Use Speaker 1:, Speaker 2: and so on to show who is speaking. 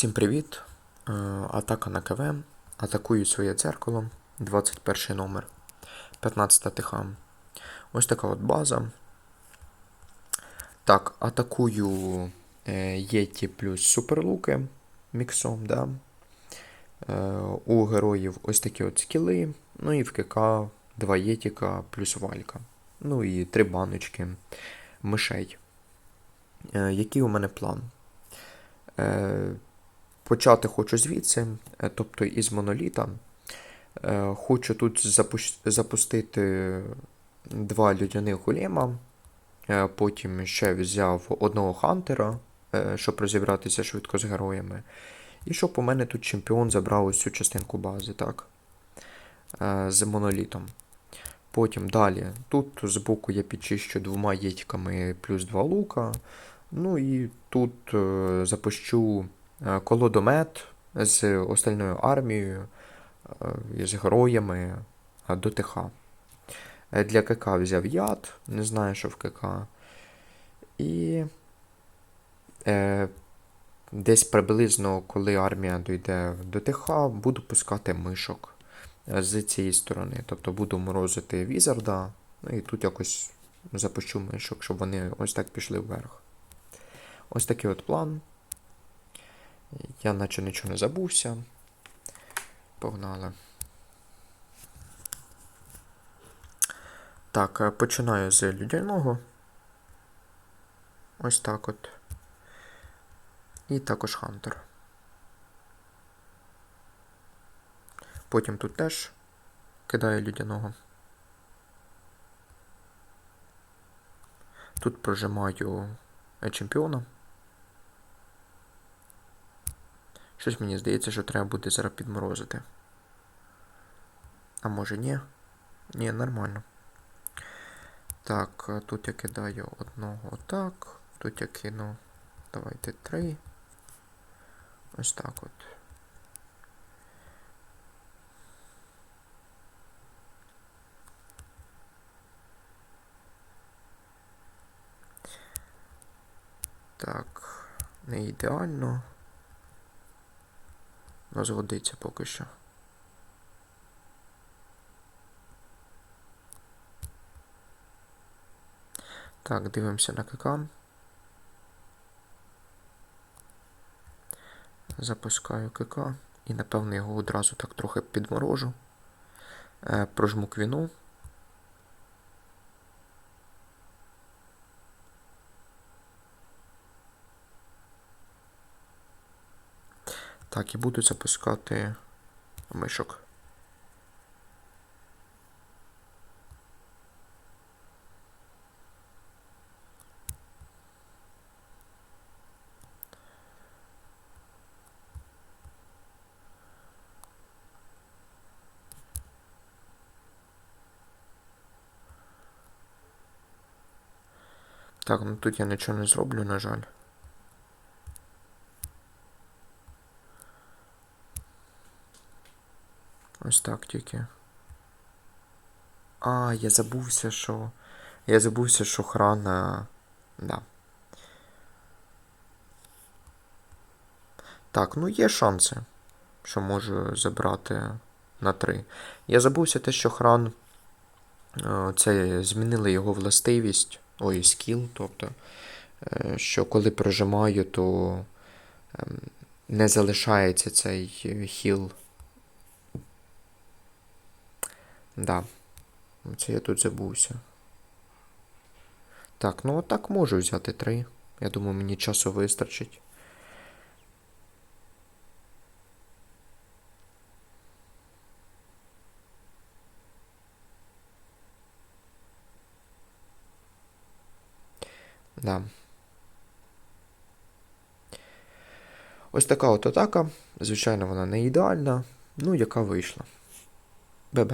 Speaker 1: Всім привіт! Е, Атака на КВ. Атакую своє дзеркало. 21 номер. 15 тиха. Ось така от база. Так, атакую е, Єті плюс суперлуки міксом, да. Е, у героїв ось такі от скіли. Ну і в КК два Єтіка плюс валька. Ну і три баночки мишей. Е, який у мене план? Почати хочу звідси, е, тобто із моноліта. Е, Хочу тут запустити два людяних голема. Е, Потім ще взяв одного хантера, щоб розібратися швидко з героями. І щоб у мене тут чемпіон забрав ось цю частинку бази, так? З монолітом. Потім далі. Тут збоку я підчищу двома єтьками плюс два лука. Ну і тут запущу колодомет з остальною армією, е, з героями е, до ТХ. Е, Для КК взяв яд, не знаю, що в КК. І е, десь приблизно, коли армія дійде до ТХ, буду пускати мишок е, з цієї сторони. Тобто буду морозити візарда, ну і тут якось запущу мишок, щоб вони ось так пішли вверх. Ось такий от план. Я наче нічого не забувся. Погнали. Так, е, починаю з людяного. Ось так от. І також Хантер. Потім тут теж кидаю людяного. Тут прожимаю е, чемпіона. Щось мені здається, що треба буде зараз підморозити. А може ні? Ні, нормально. Так, е, тут я кидаю одного отак. Тут я кину. Давайте три. Ось так от. Так, не ідеально. Згодиться поки що. Так, дивимося на КК. Запускаю КК і, напевно, його одразу так трохи підморожу. Е, прожму квіну. Так, і буду запускати мишок. Так, ну тут я нічого не зроблю, на жаль. Ось так тільки. А, я забувся, що. Я забувся, що храна. Да. Так, ну є шанси, що можу забрати на 3. Я забувся те, що хран. е, Це змінили його властивість. Ой, скіл, тобто. е, Що коли прожимаю, то ем, не залишається цей хіл Да. Це я тут забувся. Так, ну отак можу взяти три. Я думаю, мені часу вистачить. Да. Ось така от атака. Звичайно, вона не ідеальна. Ну, яка вийшла. ББ.